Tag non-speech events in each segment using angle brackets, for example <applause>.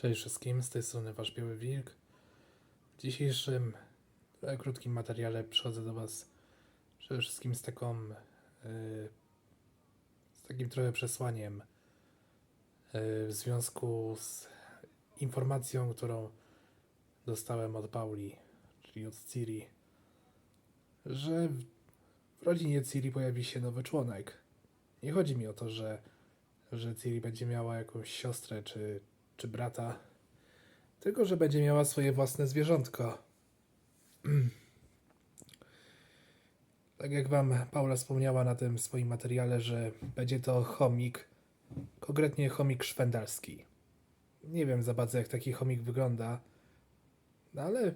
Cześć wszystkim, z tej strony Wasz Biały Wilk. W dzisiejszym e, krótkim materiale przychodzę do Was przede wszystkim z taką, e, z takim trochę przesłaniem e, w związku z informacją, którą dostałem od Pauli, czyli od Ciri, że w, w rodzinie Ciri pojawi się nowy członek. Nie chodzi mi o to, że, że Ciri będzie miała jakąś siostrę czy, czy brata, tylko że będzie miała swoje własne zwierzątko. <clears throat> tak jak Wam Paula wspomniała na tym swoim materiale, że będzie to chomik, konkretnie chomik szwendalski. Nie wiem za bardzo, jak taki chomik wygląda, no ale,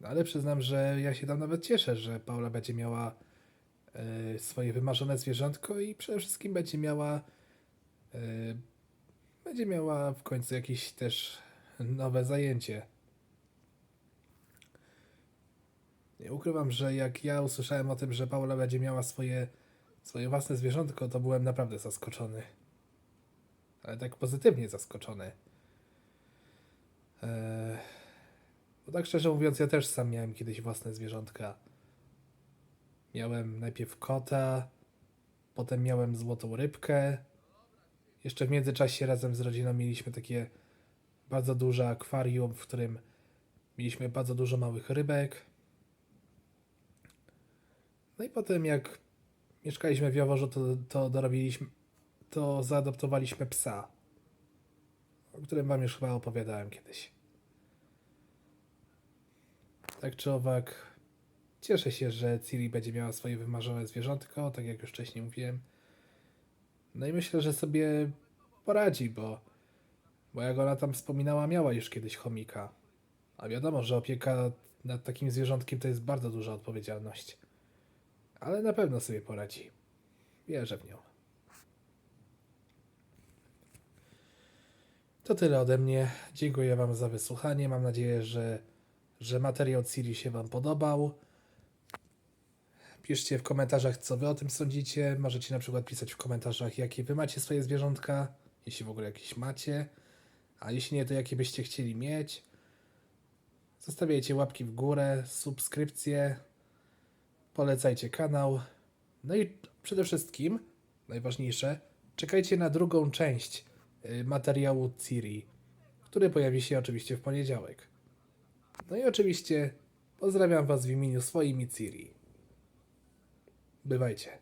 no ale przyznam, że ja się tam nawet cieszę, że Paula będzie miała e, swoje wymarzone zwierzątko i przede wszystkim będzie miała e, będzie miała w końcu jakieś też nowe zajęcie. Nie ukrywam, że jak ja usłyszałem o tym, że Paula będzie miała swoje, swoje własne zwierzątko, to byłem naprawdę zaskoczony. Ale tak pozytywnie zaskoczony. Eee, bo tak szczerze mówiąc, ja też sam miałem kiedyś własne zwierzątka. Miałem najpierw kota, potem miałem złotą rybkę. Jeszcze w międzyczasie razem z rodziną mieliśmy takie bardzo duże akwarium, w którym mieliśmy bardzo dużo małych rybek. No i potem jak mieszkaliśmy w Jaworzu, to, to dorobiliśmy, to zaadoptowaliśmy psa, o którym wam już chyba opowiadałem kiedyś. Tak czy owak, cieszę się, że Ciri będzie miała swoje wymarzone zwierzątko, tak jak już wcześniej mówiłem. No i myślę, że sobie poradzi, bo, bo jak ona tam wspominała, miała już kiedyś chomika. A wiadomo, że opieka nad takim zwierzątkiem to jest bardzo duża odpowiedzialność. Ale na pewno sobie poradzi. Wierzę w nią. To tyle ode mnie. Dziękuję Wam za wysłuchanie. Mam nadzieję, że, że materiał Ciri się Wam podobał. Piszcie w komentarzach, co wy o tym sądzicie. Możecie na przykład pisać w komentarzach, jakie wy macie swoje zwierzątka, jeśli w ogóle jakieś macie. A jeśli nie, to jakie byście chcieli mieć. Zostawiajcie łapki w górę, subskrypcje, polecajcie kanał. No i przede wszystkim, najważniejsze, czekajcie na drugą część y, materiału Ciri, który pojawi się oczywiście w poniedziałek. No i oczywiście pozdrawiam Was w imieniu swoim i Ciri. Bywajcie.